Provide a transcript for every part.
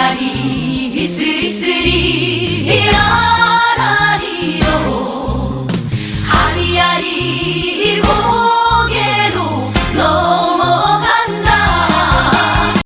아리아리 스리스리 아라리요 아리아리 고개로 넘어간다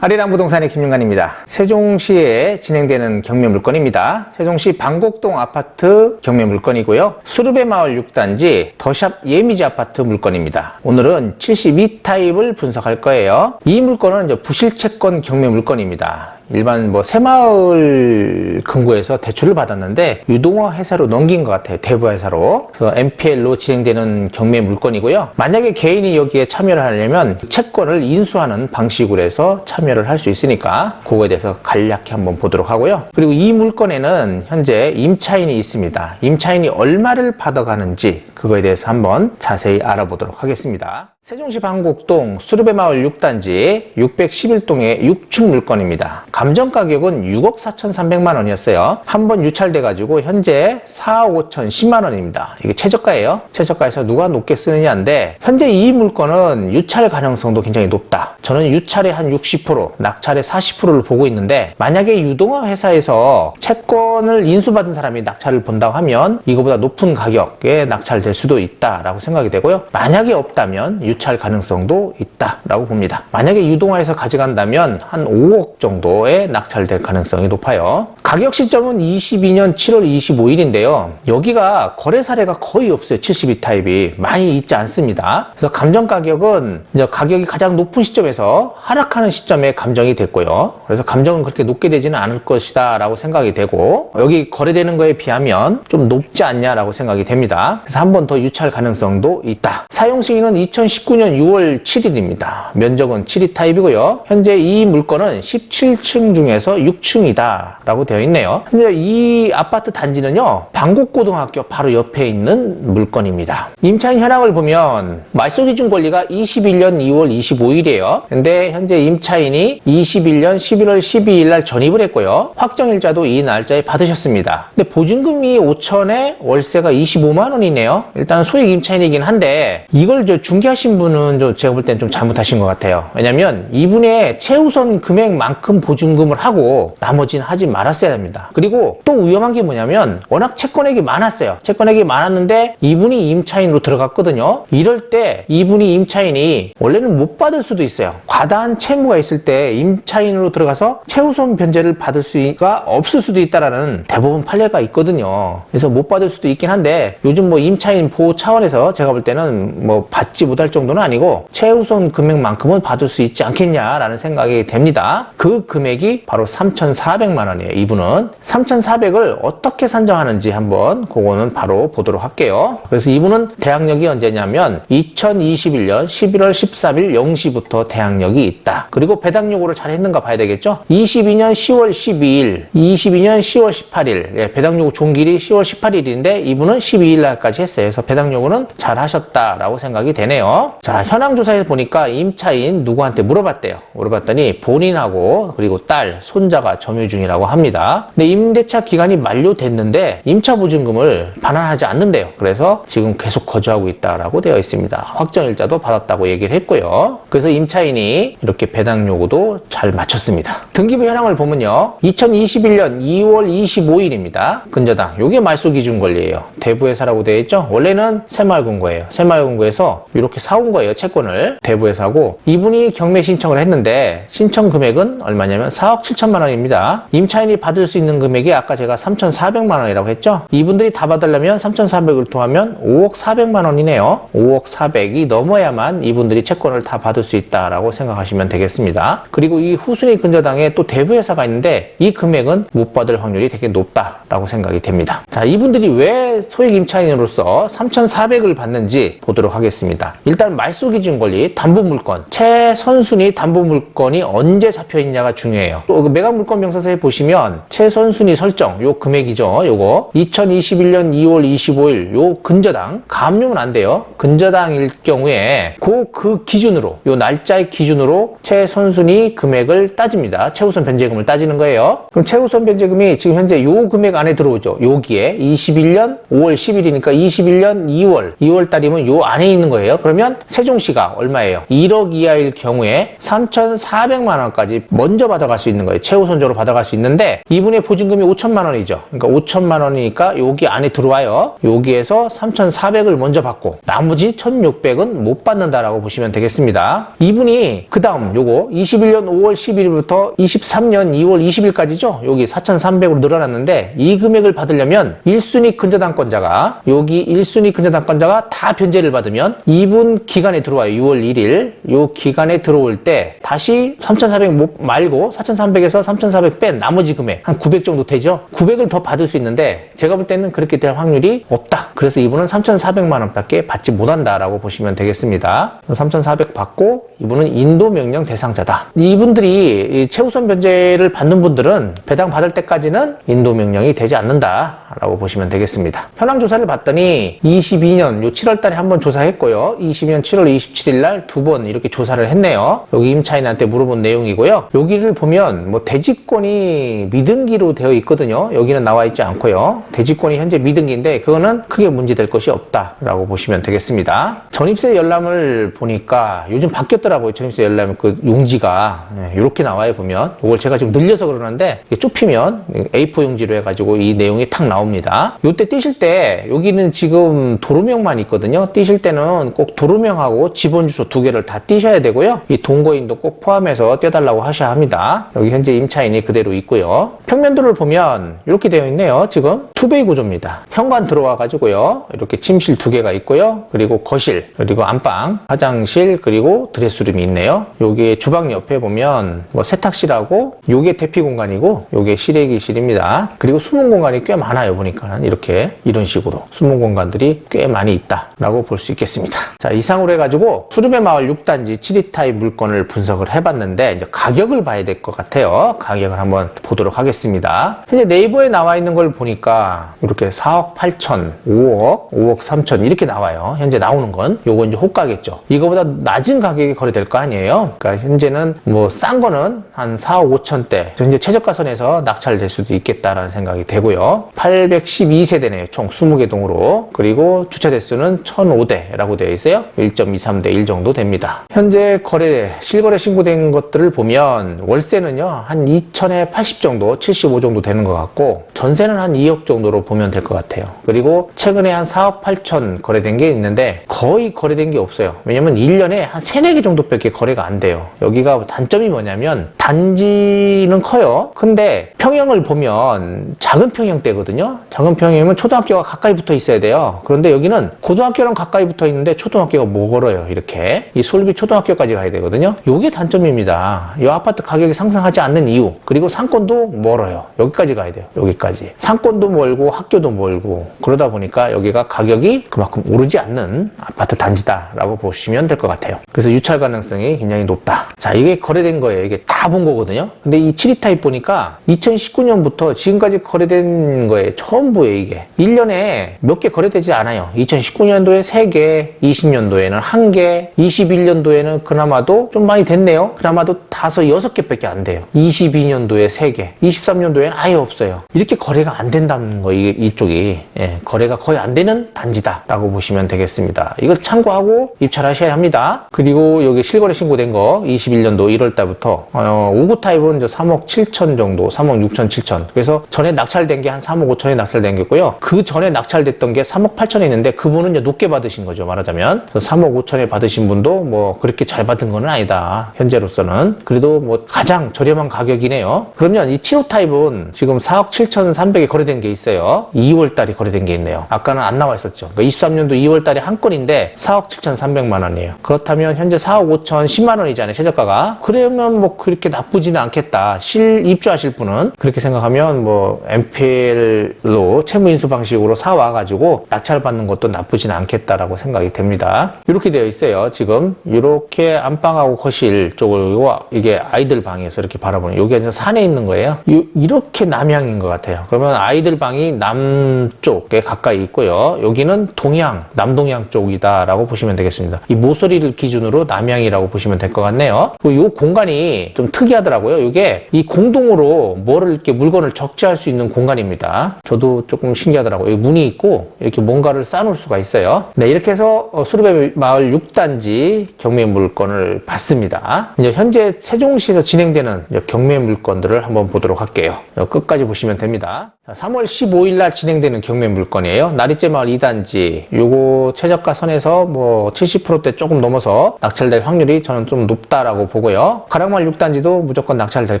아리랑 부동산의 김윤관입니다. 세종시에 진행되는 경매 물건입니다. 세종시 방곡동 아파트 경매 물건이고요. 수르베 마을 6단지 더샵 예미지 아파트 물건입니다. 오늘은 72타입을 분석할 거예요. 이 물건은 부실채권 경매 물건입니다. 일반 뭐 새마을 금고에서 대출을 받았는데 유동화 회사로 넘긴 것 같아요. 대부 회사로. 그래서 MPL로 진행되는 경매 물건이고요. 만약에 개인이 여기에 참여를 하려면 채권을 인수하는 방식으로 해서 참여를 할 수 있으니까 그거에 대해서 간략히 한번 보도록 하고요. 그리고 이 물건에는 현재 임차인이 있습니다. 임차인이 얼마를 받아가는지 그거에 대해서 한번 자세히 알아보도록 하겠습니다. 세종시 방곡동 수르베 마을 6단지 611동의 6층 물건입니다. 감정 가격은 6억 4,300만 원이었어요. 한 번 유찰돼 가지고 현재 4억 5천 10만 원입니다. 이게 최저가예요. 최저가에서 누가 높게 쓰느냐인데 현재 이 물건은 유찰 가능성도 굉장히 높다. 저는 유찰의 한 60%, 낙찰의 40%를 보고 있는데 만약에 유동화 회사에서 채권을 인수받은 사람이 낙찰을 본다고 하면 이거보다 높은 가격에 낙찰될 수도 있다라고 생각이 되고요. 만약에 없다면 유찰 가능성도 있다라고 봅니다. 만약에 유동화에서 가져간다면 한 5억 정도의 낙찰될 가능성이 높아요. 가격 시점은 22년 7월 25일인데요. 여기가 거래 사례가 거의 없어요. 72타입이 많이 있지 않습니다. 그래서 감정 가격은 가격이 가장 높은 시점에서 하락하는 시점에 감정이 됐고요. 그래서 감정은 그렇게 높게 되지는 않을 것이다라고 생각이 되고 여기 거래되는 거에 비하면 좀 높지 않냐라고 생각이 됩니다. 그래서 한 번 더 유찰 가능성도 있다. 사용 시기는 2019년 6월 7일입니다. 면적은 7위 타입이고요. 현재 이 물건은 17층 중에서 6층이다 라고 되어 있네요. 현재 이 아파트 단지는요. 방곡고등학교 바로 옆에 있는 물건입니다. 임차인 현황을 보면 말소 기준 권리가 21년 2월 25일이에요. 근데 현재 임차인이 21년 11월 12일 날 전입을 했고요. 확정일자도 이 날짜에 받으셨습니다. 근데 보증금이 5천에 월세가 25만 원이네요. 일단 소액 임차인이긴 한데 이걸 저 중개하 신 분은 좀 제가 볼 땐 좀 잘못하신 것 같아요. 왜냐면 이분의 최우선 금액만큼 보증금을 하고 나머지는 하지 말았어야 됩니다. 그리고 또 위험한 게 뭐냐면 워낙 채권액이 많았어요. 채권액이 많았는데 이분이 임차인으로 들어갔거든요. 이럴 때 이분이 임차인이 원래는 못 받을 수도 있어요. 과다한 채무가 있을 때 임차인으로 들어가서 최우선 변제를 받을 수가 없을 수도 있다라는 대부분 판례가 있거든요. 그래서 못 받을 수도 있긴 한데 요즘 뭐 임차인 보호 차원에서 제가 볼 때는 뭐 받지 못할 정도 는 아니고 최우선 금액만큼은 받을 수 있지 않겠냐라는 생각이 됩니다. 그 금액이 바로 3,400만 원이에요. 이분은 3,400을 어떻게 산정하는지 한번 그거는 바로 보도록 할게요. 그래서 이분은 대항력이 언제냐면 2021년 11월 13일 0시부터 대항력이 있다. 그리고 배당 요구를 잘 했는가 봐야 되겠죠? 22년 10월 12일, 22년 10월 18일, 예, 배당 요구 종길이 10월 18일인데 이분은 12일 날까지 했어요. 그래서 배당 요구는 잘 하셨다라고 생각이 되네요. 자, 현황 조사에 보니까 임차인 누구한테 물어봤대요. 물어봤더니 본인하고 그리고 딸, 손자가 점유 중이라고 합니다. 근데 임대차 기간이 만료됐는데 임차 보증금을 반환하지 않는데요. 그래서 지금 계속 거주하고 있다라고 되어 있습니다. 확정일자도 받았다고 얘기를 했고요. 그래서 임차인이 이렇게 배당 요구도 잘 마쳤습니다. 등기부 현황을 보면요. 2021년 2월 25일입니다. 근저당. 요게 말소 기준 권리예요. 대부회사라고 되어 있죠? 원래는 새마을금고예요. 새마을금고에서 이렇게 사온 거예요. 채권을 대부에서 하고 이분이 경매 신청을 했는데 신청 금액은 얼마냐면 4억 7천만 원입니다. 임차인이 받을 수 있는 금액이 아까 제가 3,400만 원이라고 했죠. 이분들이 다 받으려면 3,400을 더하면 5억 400만 원이네요. 5억 400이 넘어야만 이분들이 채권을 다 받을 수 있다라고 생각하시면 되겠습니다. 그리고 이 후순위 근저당에 또 대부회사가 있는데 이 금액은 못 받을 확률이 되게 높다라고 생각이 됩니다. 자, 이분들이 왜 소액 임차인으로서 3,400을 받는지 보도록 하겠습니다. 일단 말소 기준 권리, 담보 물건, 최선순위 담보 물건이 언제 잡혀 있냐가 중요해요. 또그 매각 물건 명사서에 보시면 최선순위 설정, 요 금액이죠. 요거 2021년 2월 25일 요 근저당 감용은 안 돼요. 근저당일 경우에 그, 그 기준으로 요 날짜의 기준으로 최선순위 금액을 따집니다. 최우선 변제금을 따지는 거예요. 그럼 최우선 변제금이 지금 현재 요 금액 안에 들어오죠. 여기에 21년 5월 10일이니까 21년 2월 2월 달이면 요 안에 있는 거예요. 그러면 그러면 세종시가 얼마예요? 1억 이하일 경우에 3,400만 원까지 먼저 받아갈 수 있는 거예요. 최우선적으로 받아갈 수 있는데 이분의 보증금이 5천만 원이죠. 그러니까 5천만 원이니까 여기 안에 들어와요. 여기에서 3,400을 먼저 받고 나머지 1,600은 못 받는다라고 보시면 되겠습니다. 이분이 그 다음 요거 21년 5월 11일부터 23년 2월 20일까지죠. 여기 4,300으로 늘어났는데 이 금액을 받으려면 1순위 근저당권자가 여기 1순위 근저당권자가 다 변제를 받으면 이분 기간에 들어와요. 6월 1일 요 기간에 들어올 때 다시 3,400 말고 4,300에서 3,400 뺀 나머지 금액 한 900 정도 되죠. 900을 더 받을 수 있는데 제가 볼 때는 그렇게 될 확률이 없다. 그래서 이분은 3,400만 원밖에 받지 못한다라고 보시면 되겠습니다. 3,400 받고 이분은 인도 명령 대상자다. 이분들이 이 최우선 변제를 받는 분들은 배당 받을 때까지는 인도 명령이 되지 않는다 라고 보시면 되겠습니다. 현황 조사를 봤더니 22년 요 7월 달에 한 번 조사했고요. 22년 7월 27일 날 두 번 이렇게 조사를 했네요. 여기 임차인한테 물어본 내용이고요. 여기를 보면 뭐 대지권이 미등기로 되어 있거든요. 여기는 나와 있지 않고요. 대지권이 현재 미등기인데 그거는 크게 문제될 것이 없다라고 보시면 되겠습니다. 전입세 열람을 보니까 요즘 바뀌었더라고요. 전입세 열람 그 용지가 이렇게 나와요 보면 이걸 제가 지금 늘려서 그러는데 좁히면 A4 용지로 해가지고 이 내용이 탁 나 옵니다. 요때 띄실 때 여기는 지금 도로명만 있거든요. 띄실 때는 꼭 도로명하고 지번 주소 두 개를 다 띄셔야 되고요. 이 동거인도 꼭 포함해서 떼달라고 하셔야 합니다. 여기 현재 임차인이 그대로 있고요. 평면도를 보면 이렇게 되어 있네요. 지금 투베이 구조입니다. 현관 들어와 가지고요. 이렇게 침실 두 개가 있고요. 그리고 거실, 그리고 안방, 화장실, 그리고 드레스룸이 있네요. 여기 주방 옆에 보면 뭐 세탁실하고 요게 대피 공간이고 요게 실외기실입니다. 그리고 숨은 공간이 꽤 많아요. 보니까 이렇게 이런 식으로 숨은 공간들이 꽤 많이 있다라고 볼 수 있겠습니다. 자 이상으로 해가지고 수르베 마을 6단지 7위 타입 물건을 분석을 해봤는데 이제 가격을 봐야 될 것 같아요. 가격을 한번 보도록 하겠습니다. 현재 네이버에 나와 있는 걸 보니까 이렇게 4억 8천, 5억, 5억 3천 이렇게 나와요. 현재 나오는 건 요거 이제 호가겠죠. 이거보다 낮은 가격이 거래될 거 아니에요. 그러니까 현재는 뭐 싼 거는 한 4억 5천대 현재 최저가선에서 낙찰될 수도 있겠다라는 생각이 되고요. 812세대네요. 총 20개 동으로 그리고 주차 대수는 1,005대라고 되어 있어요. 1.23대 1 정도 됩니다. 현재 거래 실거래 신고된 것들을 보면 월세는요 한 2천에 80 정도, 75 정도 되는 것 같고 전세는 한 2억 정도로 보면 될 것 같아요. 그리고 최근에 한 4억 8천 거래된 게 있는데 거의 거래된 게 없어요. 왜냐면 1년에 한 3, 4개 정도밖에 거래가 안 돼요. 여기가 단점이 뭐냐면 단지는 커요. 근데 평형을 보면 작은 평형대거든요. 작은 평형이면 초등학교가 가까이 붙어 있어야 돼요. 그런데 여기는 고등학교랑 가까이 붙어 있는데 초등학교가 멀어요. 이렇게. 이 솔비 초등학교까지 가야 되거든요. 요게 단점입니다. 이 아파트 가격이 상승하지 않는 이유. 그리고 상권도 멀어요. 여기까지 가야 돼요. 여기까지. 상권도 멀고 학교도 멀고 그러다 보니까 여기가 가격이 그만큼 오르지 않는 아파트 단지다라고 보시면 될 것 같아요. 그래서 유찰 가능성이 굉장히 높다. 자, 이게 거래된 거예요. 이게 다 본 거거든요. 근데 이 7위 타입 보니까 2019년부터 지금까지 거래된 거에 전부에 이게 1년에 몇 개 거래되지 않아요. 2019년도에 3개, 20년도에는 1개, 21년도에는 그나마도 좀 많이 됐네요. 그나마도 5, 6개밖에 안 돼요. 22년도에 3개, 23년도에는 아예 없어요. 이렇게 거래가 안 된다는 거, 이, 이쪽이. 예, 거래가 거의 안 되는 단지다라고 보시면 되겠습니다. 이걸 참고하고 입찰하셔야 합니다. 그리고 여기 실거래 신고된 거 21년도 1월 달부터 어, 5구 타입은 이제 3억 7천 정도, 3억 6천 7천. 그래서 전에 낙찰된 게 한 3억 5천 에 낙찰된 게 있고요. 그 전에 낙찰됐던 게 3억 8천에 있는데 그분은 이제 높게 받으신 거죠. 말하자면. 그래서 3억 5천에 받으신 분도 뭐 그렇게 잘 받은 건 아니다. 현재로서는. 그래도 뭐 가장 저렴한 가격이네요. 그러면 이 7호 타입은 지금 4억 7천 3백에 거래된 게 있어요. 2월 달에 거래된 게 있네요. 아까는 안 나와 있었죠. 그러니까 23년도 2월 달에 한 건인데 4억 7천 3백만 원이에요. 그렇다면 현재 4억 5천 10만 원이잖아요. 최저가가. 그러면 뭐 그렇게 나쁘지는 않겠다. 실 입주하실 분은 그렇게 생각하면 뭐 MPL 로 채무 인수 방식으로 사와 가지고 낙찰받는 것도 나쁘지는 않겠다라고 생각이 됩니다. 이렇게 되어 있어요. 지금 이렇게 안방하고 거실 쪽을 이게 아이들 방에서 이렇게 바라보는 여기가 이제 산에 있는 거예요. 이- 이렇게 남향인 것 같아요. 그러면 아이들 방이 남쪽에 가까이 있고요. 여기는 동향, 남동향 쪽이다라고 보시면 되겠습니다. 이 모서리를 기준으로 남향이라고 보시면 될 것 같네요. 이 공간이 좀 특이하더라고요. 이게 이 공동으로 뭐를 이렇게 물건을 적재할 수 있는 공간입니다. 저도 조금 신기하더라고요. 문이 있고 이렇게 뭔가를 쌓아놓을 수가 있어요. 네, 이렇게 해서 어, 수르베 마을 6단지 경매 물건을 봤습니다. 이제 현재 세종시에서 진행되는 경매 물건들을 한번 보도록 할게요. 어, 끝까지 보시면 됩니다. 자, 3월 15일 날 진행되는 경매 물건이에요. 나리째 마을 2단지. 요거 최저가 선에서 뭐 70%대 조금 넘어서 낙찰될 확률이 저는 좀 높다라고 보고요. 가락마을 6단지도 무조건 낙찰될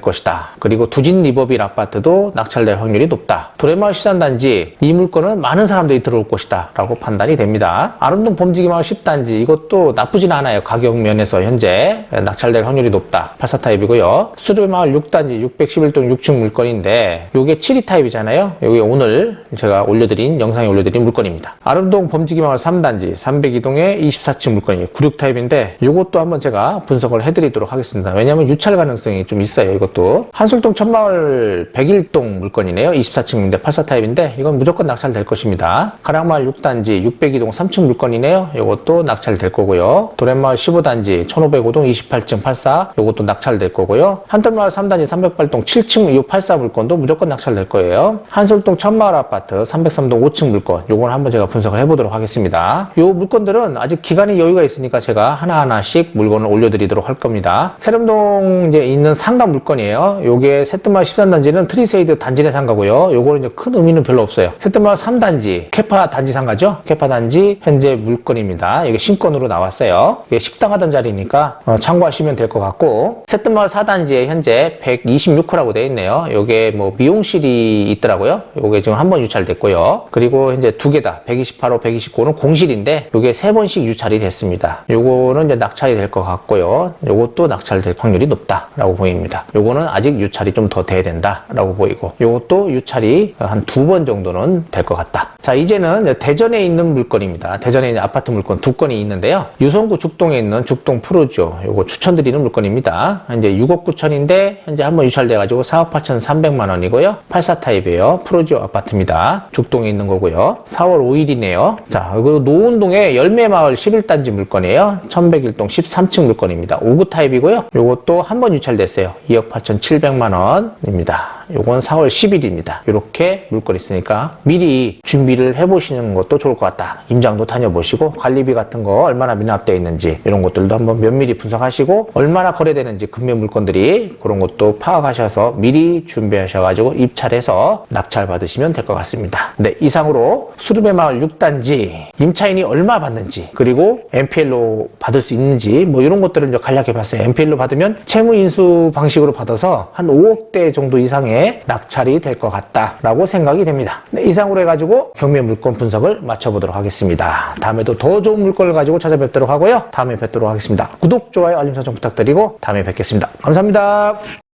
것이다. 그리고 두진 리버빌 아파트도 낙찰될 확률이 높다. 도래마을 13단지 이 물건은 많은 사람들이 들어올 것이다. 라고 판단이 됩니다. 아름동 범지기 마을 10단지 이것도 나쁘진 않아요. 가격 면에서 현재 낙찰될 확률이 높다. 84 타입이고요. 수르베마을 6단지 611동 6층 물건인데 요게 7위 타입이잖아요. 여기 오늘 제가 올려드린 영상에 올려드린 물건입니다. 아름동 범지기 마을 3단지 302동의 24층 물건이에요. 96 타입인데 요것도 한번 제가 분석을 해드리도록 하겠습니다. 왜냐하면 유찰 가능성이 좀 있어요. 이것도 한솔동 천마을 101동 물건이네요. 24층인데 84 타입인데 이건 무조건 낙찰될 것입니다. 가락마을 6단지 602동 3층 물건이네요. 이것도 낙찰될 거고요. 도련마을 15단지 1505동 28층 84 이것도 낙찰될 거고요. 한떨마을 3단지 308동 7층 이84 물건도 무조건 낙찰될 거예요. 한솔동 천마을 아파트 303동 5층 물건 요건 한번 제가 분석을 해보도록 하겠습니다. 요 물건들은 아직 기간이 여유가 있으니까 제가 하나하나씩 물건을 올려드리도록 할 겁니다. 세림동 이제 있는 상가 물건이에요. 요게 세트마을 13단지는 트리세이드 단지 내 상가고요. 요거는 이제 큰 의미는 별로 없어요. 세트마을 3단지 캐파 단지 상가죠. 캐파 단지 현재 물건입니다. 이게 신권으로 나왔어요. 이게 식당 하던 자리니까 어, 참고하시면 될 것 같고 세트마을 4단지에 현재 126호라고 되어 있네요. 요게 뭐 미용실이 있더라고요. 요게 지금 한 번 유찰됐고요. 그리고 현재 두 개 다. 128호, 129호는 공실인데 요게 세 번씩 유찰이 됐습니다. 요거는 이제 낙찰이 될 것 같고요. 요것도 낙찰될 확률이 높다라고 보입니다. 요거는 아직 유찰이 좀 더 돼야 된다라고 보이고 요것도 유찰이 한두 번 정도는 될 것 같다. 자, 이제는 이제 대전에 있는 물건입니다. 대전에 있는 아파트 물건 두 건이 있는데요. 유성구 죽동에 있는 죽동 프로죠. 요거 추천드리는 물건입니다. 현재 6억 9천인데 현재 한번 유찰돼가지고 4억 8천 3백만 원이고요. 84 타입이에요. 프로지오 아파트입니다. 죽동에 있는 거고요. 4월 5일이네요. 자, 이거 노운동의 열매마을 11단지 물건이에요. 1101동 13층 물건입니다. 5구 타입이고요. 요것도 한번 유찰됐어요. 2억 8천 7백만 원입니다. 요건 4월 10일입니다. 이렇게 물건 있으니까 미리 준비를 해보시는 것도 좋을 것 같다. 임장도 다녀보시고 관리비 같은 거 얼마나 미납되어 있는지 이런 것들도 한번 면밀히 분석하시고 얼마나 거래되는지 금매 물건들이 그런 것도 파악하셔서 미리 준비하셔가지고 입찰해서 낙찰 받으시면 될 것 같습니다. 네, 이상으로 수르베 마을 6단지 임차인이 얼마 받는지 그리고 MPL로 받을 수 있는지 뭐 이런 것들을 이제 간략히 봤어요. MPL로 받으면 채무 인수 방식으로 받아서 한 5억대 정도 이상의 낙찰이 될 것 같다라고 생각이 됩니다. 네, 이상으로 해가지고 경매 물건 분석을 마쳐보도록 하겠습니다. 다음에도 더 좋은 물건을 가지고 찾아뵙도록 하고요. 다음에 뵙도록 하겠습니다. 구독, 좋아요, 알림 설정 부탁드리고 다음에 뵙겠습니다. 감사합니다.